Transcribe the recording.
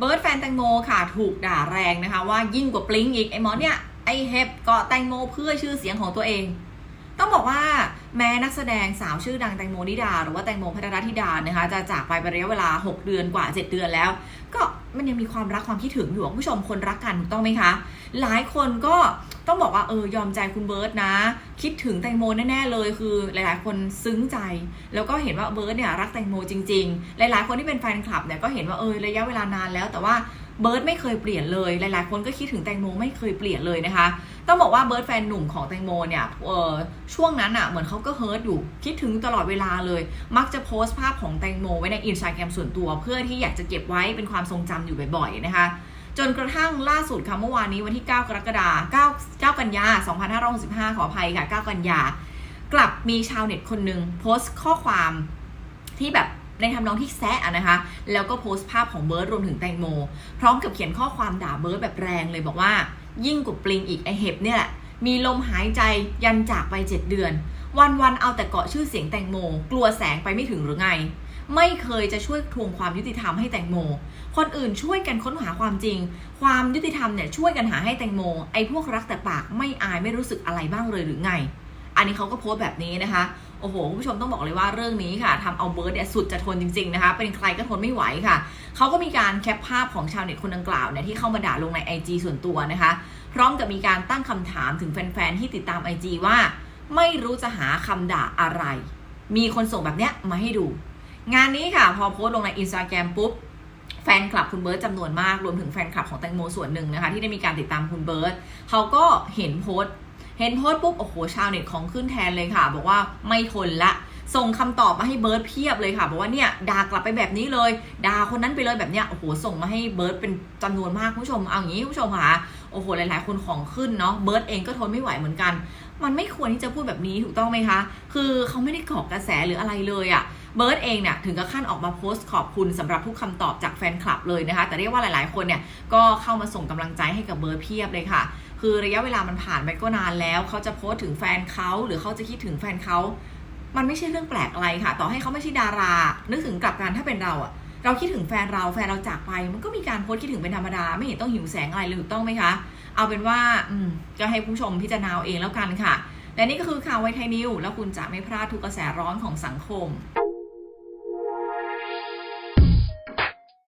เบิร์ดแฟนแตงโมค่ะถูกด่าแรงนะคะ ว่ายิ่งกว่าปลิงอีกไอ้หมอเนี่ยไอ้เฮบเกาะแตงโมเพื่อชื่อเสียงของตัวเอง ต้องบอกว่าแม้นักแสดงสาวชื่อดังแตงโมนิดา หรือว่าแตงโมพัทรธิดานะคะจะจากไปเป็นระยะเวลา 6 เดือนกว่า 7 เดือนแล้ว ก็ มันยังมีความรักความคิดถึงอยู่คุณผู้ชมคนรักกันถูกต้องไหมคะ หลายคนก็ต้องบอกว่าเออยอมใจคุณเบิร์ตนะ คิดถึงแตงโมแน่ๆเลยคือ หลายๆ คนซึ้งใจ แล้วก็เห็นว่าเบิร์ตเนี่ยรักแตงโมจริง ๆ หลายๆ คนที่เป็นแฟนคลับเนี่ยก็เห็นว่าเออระยะเวลานานแล้ว แต่ว่าเบิร์ตไม่เคยเปลี่ยนเลย หลายๆ คนก็คิดถึงแตงโมไม่เคยเปลี่ยนเลยนะคะ ต้องบอกว่าเบิร์ตแฟนหนุ่มของแตงโมเนี่ยเออช่วงนั้นอะ่ะเหมือนเขาก็เฮิร์ตอยู่ คิดถึงตลอดเวลาเลย มักจะโพสต์ภาพของแตงโมไว้ในอินสตาแกรมส่วนตัว เพื่อที่อยากจะเก็บไว้เป็นความทรงจำอยู่บ่อยๆนะคะ จนกระทั่งล่าสุดค่ะเมื่อวานนี้วันที่ 9 กรกฎาคม 9 9 กันยา 2565 ขออภัยค่ะ 9 กันยา กลับมีชาวเน็ตคนหนึ่งโพสต์ข้อความที่แบบในทำนองที่แซะนะคะ แล้วก็โพสต์ภาพของเบิร์ดรวมถึงแตงโม พร้อมกับเขียนข้อความด่าเบิร์ดแบบแรงเลยบอกว่า ยิ่งกว่าปลิงอีกไอเห็บเนี่ยแหละมีลมหายใจยันจากไป 7 เดือน วันๆเอาแต่เกาะชื่อเสียงแตงโม กลัวแสงไปไม่ถึงหรือไง ไม่เคยจะช่วยทวงความยุติธรรมให้แตงโม คนอื่นช่วยกันค้นหาความจริง ความยุติธรรมเนี่ยช่วยกันหาให้แตงโม ไอ้พวกรักแต่ปากไม่อายไม่รู้สึกอะไรบ้างเลยหรือไง อันนี้เขาก็โพสต์แบบนี้นะคะ โอ้โหคุณผู้ชมต้องบอกเลยว่าเรื่องนี้ค่ะทำเอาเบิร์ดเนี่ยสุดจะทนจริงๆนะคะ เป็นใครก็ทนไม่ไหวค่ะ เขาก็มีการแคปภาพของชาวเน็ตคนดังกล่าวเนี่ยที่เข้ามาด่าลงใน IG ส่วนตัวนะคะ พร้อมกับมีการตั้งคำถามถึงแฟนๆที่ติดตาม IG ว่า ไม่รู้จะหาคำด่าอะไร มีคนส่งแบบเนี้ยมาให้ดู งานนี้ค่ะ พอโพสต์ลงในอินสตาแกรมปุ๊บแฟนคลับคุณเบิร์ตจำนวนมากรวมถึงแฟนคลับของแตงโมส่วนหนึ่งนะคะ ที่ได้มีการติดตามคุณเบิร์ตเขาก็เห็นโพสต์ เห็นโพสต์ปุ๊บโอ้โหชาวเน็ตของขึ้นแทนเลยค่ะ บอกว่าไม่ทนละ ส่งคำตอบมาให้เบิร์ตเพียบเลยค่ะบอกว่าเนี่ยด่ากลับไปแบบนี้เลยด่าคนนั้นไปเลยแบบเนี้ยโอ้โหส่งมาให้เบิร์ตเป็นจำนวนมากคุณผู้ชมเอาอย่างนี้คุณผู้ชมค่ะโอ้โหหลายๆ คนของขึ้นเนาะเบิร์ตเองก็ทนไม่ไหวเหมือนกัน มันไม่ควรที่จะพูดแบบนี้ถูกต้องไหมคะ คือเขาไม่ได้เกาะกระแสหรืออะไรเลยอะ เบิร์ตเองเนี่ยถึงกับขั้นออกมาโพสต์ขอบคุณสำหรับทุกคำตอบจากแฟนคลับเลยนะคะ แต่เรียกว่าหลาย ๆ คนเนี่ยก็เข้ามาส่งกำลังใจให้กับเบิร์ตเพียบเลยค่ะ คือระยะเวลามันผ่านไปก็นานแล้ว เขาจะโพสต์ถึงแฟนเขาหรือเขาจะคิดถึงแฟนเขา มันไม่ใช่เรื่องแปลกอะไรค่ะ ต่อให้เขาไม่ใช่ดารา นึกถึงกลับกันถ้าเป็นเราอะเราคิดถึงแฟนเราแฟนเราจากไป มันก็มีการโพสต์คิดถึงเป็นธรรมดา ไม่เห็นต้องหิวแสงอะไรเลยถูกต้องไหมคะ เอาเป็นว่าอืมก็ให้ผู้ชมพิจารณาเอาเองแล้วกันค่ะ และนี่ก็คือข่าวไวไทยนิว แล้วคุณจะไม่พลาดทุกกระแสร้อนของสังคม